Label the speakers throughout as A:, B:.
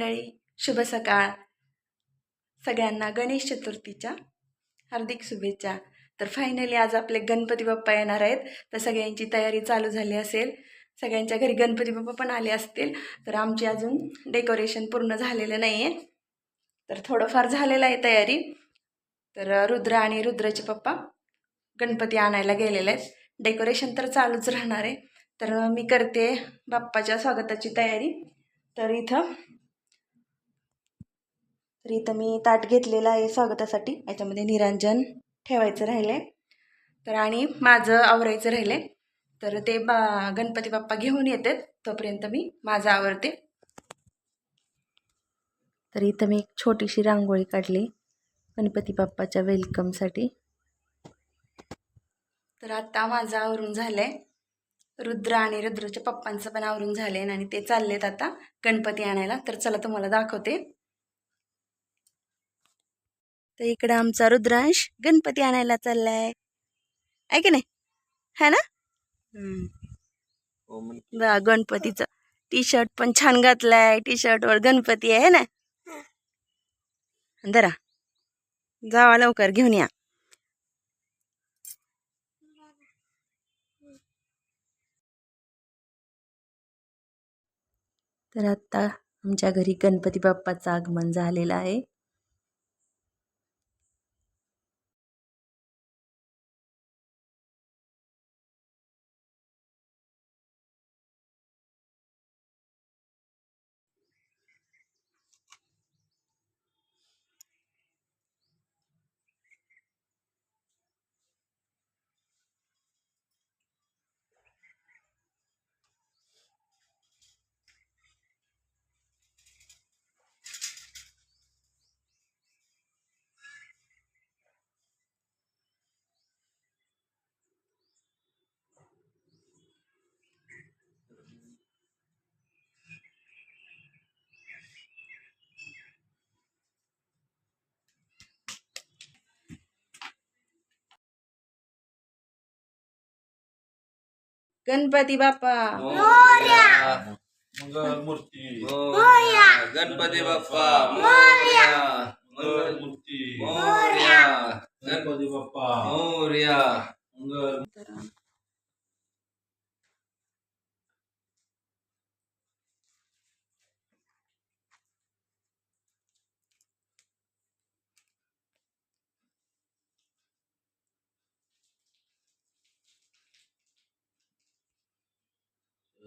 A: मंडळी शुभ सकाळ. सगळ्यांना गणेश चतुर्थीच्या हार्दिक शुभेच्छा. तर फायनली आज आपले गणपती बाप्पा येणार आहेत. तर सगळ्यांची तयारी चालू झाली असेल. सगळ्यांच्या घरी गणपती बाप्पा पण आले असतील. तर आमची अजून डेकोरेशन पूर्ण झालेलं नाही आहे तर थोडंफार झालेलं आहे तयारी. तर रुद्र आणि रुद्राचे पप्पा गणपती आणायला गेलेले आहेत. डेकोरेशन तर चालूच राहणार आहे. तर मी करते बाप्पाच्या स्वागताची तयारी. तर इथं तर इथं मी ताट घेतलेलं आहे स्वागतासाठी. याच्यामध्ये निरंजन ठेवायचं राहिलं आहे तर आणि माझं आवरायचं राहिलं आहे तर ते बा गणपती बाप्पा घेऊन येतात. तोपर्यंत मी माझं आवरते. तर इथं मी एक छोटीशी रांगोळी काढली गणपती बाप्पाच्या वेलकमसाठी. तर आत्ता माझं आवरून झालं आहे रुद्र आणि रुद्रच्या पप्पांचं पण आवरून झाले आणि ते चाललेत आता गणपती आणायला. तर चला तुम्हाला दाखवते. तर इकडं आमचा रुद्रांश गणपती आणायला चाललाय. आहे की नाही? है ना? हम्म. बघा गणपतीचं. टी शर्ट पण छान घातलाय. टी शर्टवर गणपती आहे ना? जरा जावा लवकर घेऊन या. तर आत्ता आमच्या घरी गणपती बाप्पाचं आगमन झालेलं आहे. गणपती बाप्पा.
B: मंगल मूर्ती
C: मोरया. गणपती बाप्पा. मोरया.
B: मंगल मूर्ती
C: मोरया.
B: गणपती बाप्पा.
C: मोरया.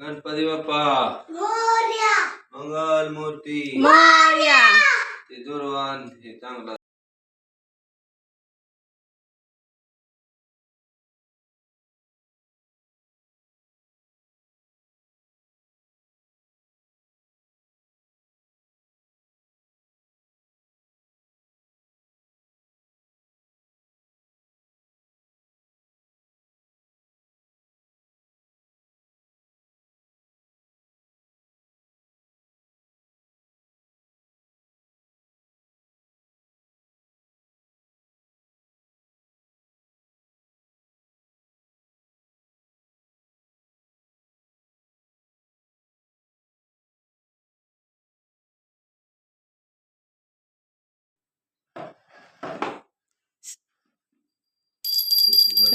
C: गणपती बाप्पा. मंगल मूर्ती
A: मोरया.
C: ते दुर्वान हे चांगला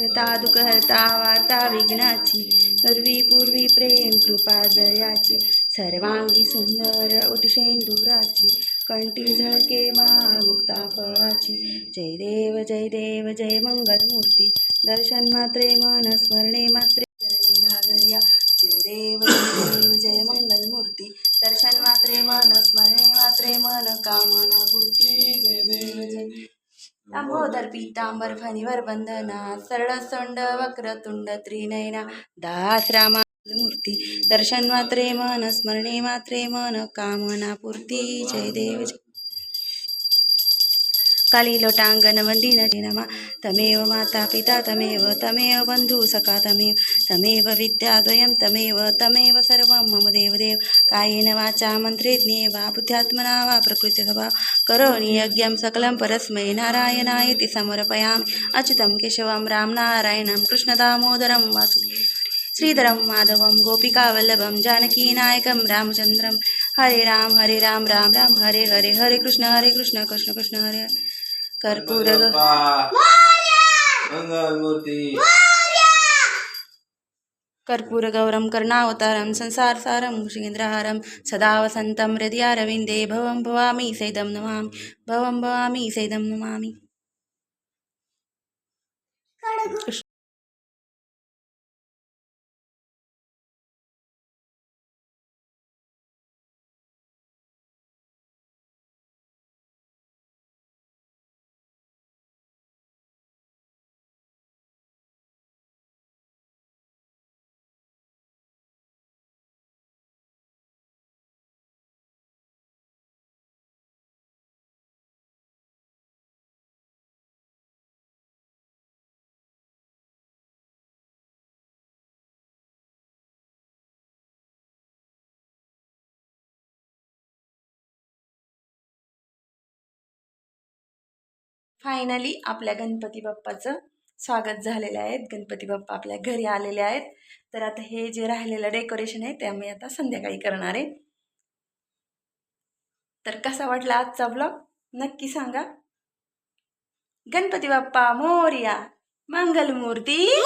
A: करता दुःख हरता वार्ता विघ्नाची. पूर्वी पूर्वी प्रेम कृपा जयाची. सर्वांगी सुंदर उटशेंदुराची कंठी झळके माळ मुक्ता फळाची. जय देव जय देव जय मंगल मूर्ती दर्शन मात्रे मन स्मरणे मात्रे चरणी जय देव जय देव जय मंगलमूर्ती. दर्शन मात्रे मन स्मरणे मात्रे मन कामना दामोदर जय पीतांबर फणीवर बंधना सरळसोंड वक्रतुंड त्रिनयना दास रामा मूर्ती दर्शन मात्रे मन स्मरणे मात्रे मन कामना पूर्ती जय देव जय काली लोटांगण वंदिन नमा। तमेव माता पिता तमेव तमेव बंधू सखा तमेव। तमेव विद्याद्वयं तमेव तमेव सर्वं मम देवदेव। कायेन वाचा मन्त्रेज्ञे वा बुद्ध्यात्मना वा। प्रकृतिस्वभाव करोमि यज्ञं सकलं परस्मै नारायणायति समर्पयामि। अच्युतं केशवं रामनारायणं कृष्णदामोदरं वासुदेवं श्रीधरं माधवं गोपिकावल्लभं जानकीनायकं रामचन्द्रं। हरे राम हरे राम राम राम हरे हरे हरे कृष्ण हरे कृष्ण कृष्ण कृष्ण हरे कर्पूर कर्पूरगौरं करुणावतारं संसारसारं मुषीन्द्रहारं सदा वसन्तं हृदयारविन्दे भवं भवामि सैदं नमामि भवं भवामि सैदं नमामि फायनली आपल्या गणपती बाप्पाचं स्वागत झालेलं आहे. गणपती बाप्पा आपल्या घरी आलेले आहेत. तर आता हे जे राहिलेलं डेकोरेशन आहे ते आम्ही आता संध्याकाळी करणार आहे. तर कसा वाटला आजचा ब्लॉग नक्की सांगा. गणपती बाप्पा मोर्या मंगलमूर्ती.